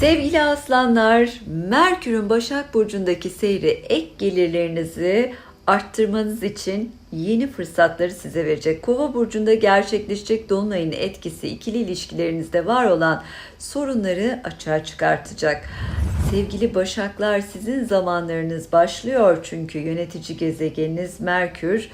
Sevgili aslanlar, Merkür'ün Başak Burcu'ndaki seyri ek gelirlerinizi arttırmanız için yeni fırsatları size verecek. Kova burcunda gerçekleşecek dolunayın etkisi ikili ilişkilerinizde var olan sorunları açığa çıkartacak. Sevgili Başaklar sizin zamanlarınız başlıyor çünkü yönetici gezegeniniz Merkür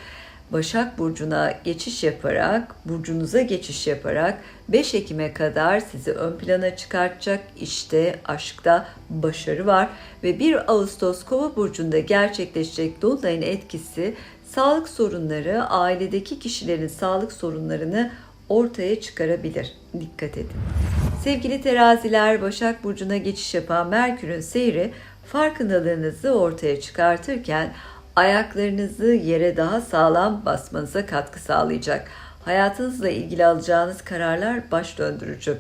Başak Burcu'na geçiş yaparak, burcunuza geçiş yaparak 5 Ekim'e kadar sizi ön plana çıkartacak. İşte aşkta başarı var ve 1 Ağustos Kova Burcu'nda gerçekleşecek Dolunay'ın etkisi sağlık sorunları, ailedeki kişilerin sağlık sorunlarını ortaya çıkarabilir. Dikkat edin. Sevgili teraziler, Başak Burcu'na geçiş yapan Merkür'ün seyri farkındalığınızı ortaya çıkartırken ayaklarınızı yere daha sağlam basmanıza katkı sağlayacak. Hayatınızla ilgili alacağınız kararlar baş döndürücü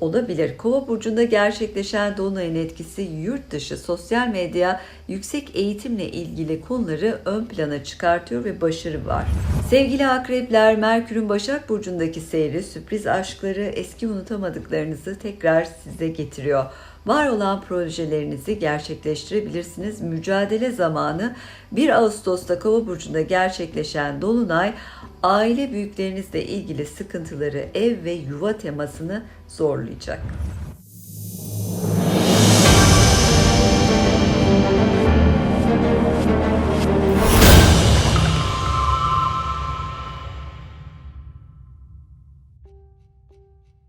olabilir. Kova burcunda gerçekleşen dolunayın etkisi yurt dışı, sosyal medya, yüksek eğitimle ilgili konuları ön plana çıkartıyor ve başarı var. Sevgili akrepler, Merkür'ün Başak burcundaki seyri sürpriz aşkları, eski unutamadıklarınızı tekrar size getiriyor. Var olan projelerinizi gerçekleştirebilirsiniz. Mücadele zamanı 1 Ağustos'ta Kova burcunda gerçekleşen dolunay aile büyüklerinizle ilgili sıkıntıları, ev ve yuva temasını zorlayacak.